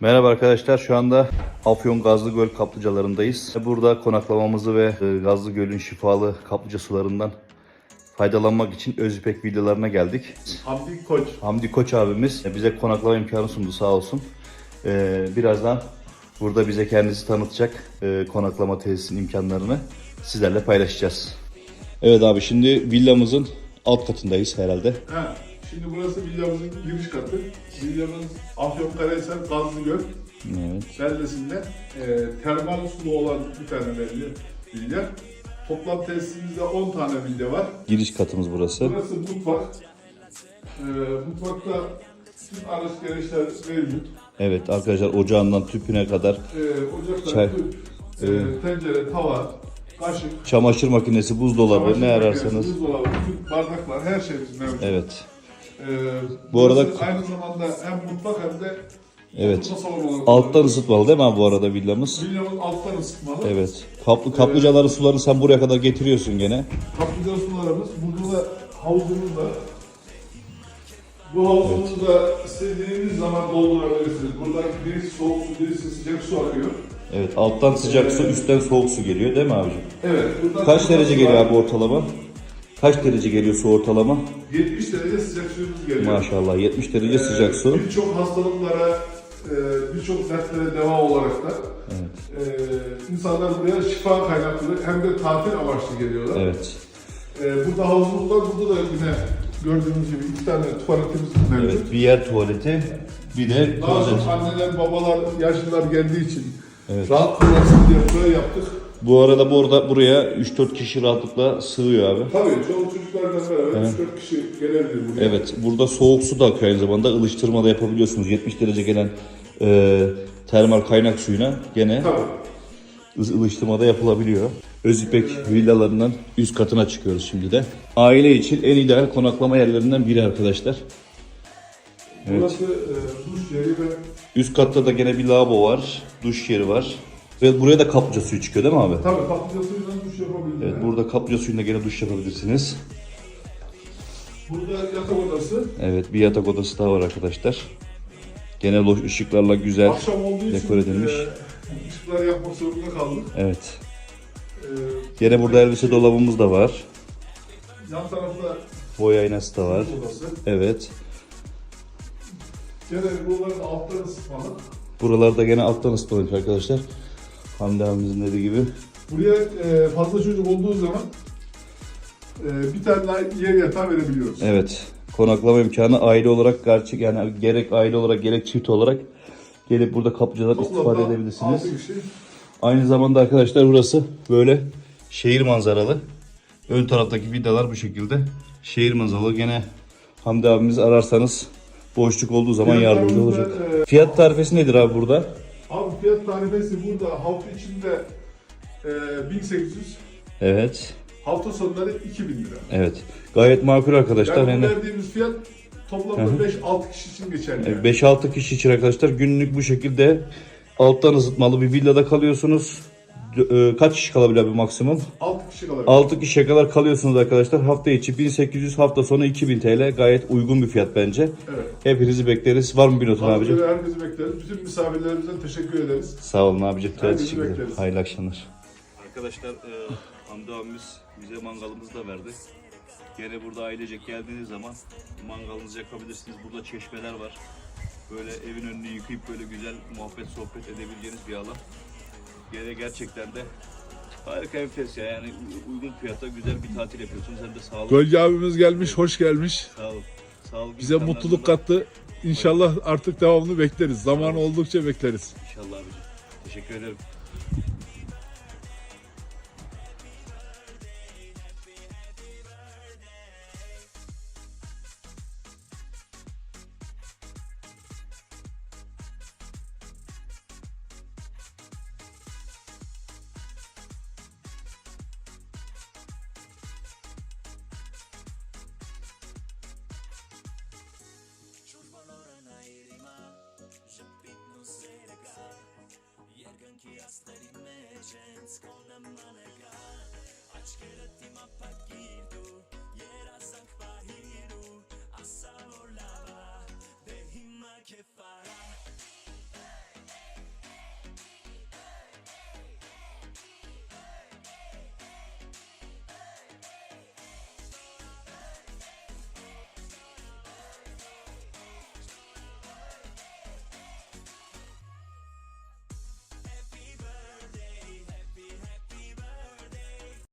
Merhaba arkadaşlar. Şu anda Afyon Gazlı Göl kaplıcalarındayız. Burada konaklamamızı ve e, Gazlı Göl'ün şifalı kaplıca sularından faydalanmak için Özipek villalarına geldik. Hamdi Koç. Hamdi Koç abimiz bize konaklama imkanı sundu sağ olsun. Ee, birazdan burada bize kendisi tanıtacak e, konaklama tesisinin imkanlarını sizlerle paylaşacağız. Evet abi şimdi villamızın alt katındayız herhalde. Ha, şimdi burası villamızın giriş katı. Villamız Afyonkarahisar Gazlıgöl Evet. beldesinde e, termal sulu olan bir tane belli villa. Toplam tesisimizde 10 tane villa var. Giriş katımız burası. Burası mutfak. E, mutfakta tüm araç gereçler mevcut. Evet arkadaşlar ocağından tüpüne kadar E, ocaklar, Çay. tüp, e, tencere, tava, kaşık, çamaşır makinesi, buzdolabı çamaşır ne makinesi, ararsanız. buzdolabı, tüp, bardaklar her şeyimiz mevcut. Evet. Ee, Bu arada- aynı zamanda hem mutfak hem de Evet. Alttan ısıtmalı değil mi abi bu arada villamız? Villamız alttan ısıtmalı. Evet. Kaplı kaplıcaların sularını sen buraya kadar getiriyorsun gene. Kaplıca sularımız. Burada da havuzumuz var. Bu havuzumuzu da istediğiniz zaman doldurabilirsiniz. Buradan birisi soğuk su, birisi sıcak su akıyor. Evet. Alttan sıcak su, üstten soğuk su geliyor değil mi abicim? Evet. Kaç derece geliyor abi ortalama? Kaç derece geliyor su ortalama? 70 derece sıcak suyumuz geliyor. Maşallah 70 derece Ee, sıcak su. Birçok hastalıklara, e, birçok dertlere deva olarak da e, insanlar buraya şifa kaynaklı hem de tatil amaçlı geliyorlar. Evet. E, burada havuzumuz var, burada da yine gördüğünüz gibi iki tane tuvaletimiz mevcut. Evet. Bir yer tuvaleti, bir de Daha klozet. çok anneler, babalar, yaşlılar geldiği için Evet. rahat kullansın diye buraya yaptık. Bu arada burada buraya 3-4 kişi rahatlıkla sığıyor abi. Tabii çoluk çocuklarla beraber 3-4 kişi gelebilir buraya. Evet, burada soğuk su da akıyor aynı zamanda. ılıştırma da yapabiliyorsunuz. 70 derece gelen e, termal kaynak suyuna gene Tabii. ılıştırma da yapılabiliyor. Özipek villalarından üst katına çıkıyoruz şimdi de. Aile için en ideal konaklama yerlerinden biri arkadaşlar. Burası e, duş yeri ve Üst katta da gene bir lavabo var, duş yeri var. Ve buraya da kaplıca suyu çıkıyor değil mi abi? tabii patlıcan suyuyla duş yapabiliriz. Evet, burada kaplıca suyunda gene duş yapabilirsiniz. Burada yatak odası. Evet, bir yatak odası daha var arkadaşlar. Gene loş ışıklarla güzel. Akşam olduğu için dekor edilmiş. e, ışıklar yapmak zorunda kaldık. Evet. E, Gene burada elbise dolabımız da var. yan tarafta Boy aynası da var. odası. Evet. Gene buraların altları ısıtmalı. Buralarda gene alttan ısıtılmış arkadaşlar. Hamdi abimizin dediği gibi. Buraya e, fazla çocuk olduğu zaman e, bir tane daha yer yatağı verebiliyoruz. Evet. Konaklama imkanı aile olarak gerçek yani gerek aile olarak gerek çift olarak gelip burada kaplıcadan istifade edebilirsiniz. altı kişi. Aynı zamanda arkadaşlar burası böyle şehir manzaralı. Ön taraftaki villalar bu şekilde. Şehir manzaralı. Gene Hamdi abimizi ararsanız boşluk olduğu zaman yardımcı olacak. Fiyatlarımız da, e, Fiyat tarifesi nedir abi burada? Fiyat tarifesi burada hafta içinde e, 1800, Evet. hafta sonları 2000 lira. Evet. Gayet makul arkadaşlar. Yani Yani verdiğimiz fiyat toplamda 5-6 kişi için geçerli. yani. 5-6 kişi için arkadaşlar günlük bu şekilde alttan ısıtmalı bir villada kalıyorsunuz. E, Kaç kişi kalabilir bir maksimum? 6 kişi kalır. 6 kişiye kadar kalıyorsunuz arkadaşlar. Hafta içi 1800, hafta sonu 2000 TL. Gayet uygun bir fiyat bence. Evet. Hepinizi bekleriz. Var mı bir notun abicim? Herkesi bekleriz. Bütün misafirlerimizden teşekkür ederiz. Sağ olun abicim. Herkesi Teşekkür ederim. bekleriz. Hayırlı akşamlar. Arkadaşlar e, Hamdi abimiz bize mangalımızı da verdi. Gene burada ailecek geldiğiniz zaman mangalınızı yakabilirsiniz. Burada çeşmeler var. Böyle evin önünü yıkayıp böyle güzel muhabbet sohbet edebileceğiniz bir alan. Gene gerçekten de harika enfes ya. Yani uygun fiyata güzel bir tatil yapıyorsunuz. Hem de sağlıklı. Gölge abimiz gelmiş, hoş gelmiş. Sağ olun. Sağlıklı Bize insanlarla mutluluk da- kattı. İnşallah artık devamını bekleriz. Zaman oldukça bekleriz. İnşallah abicim. Teşekkür ederim.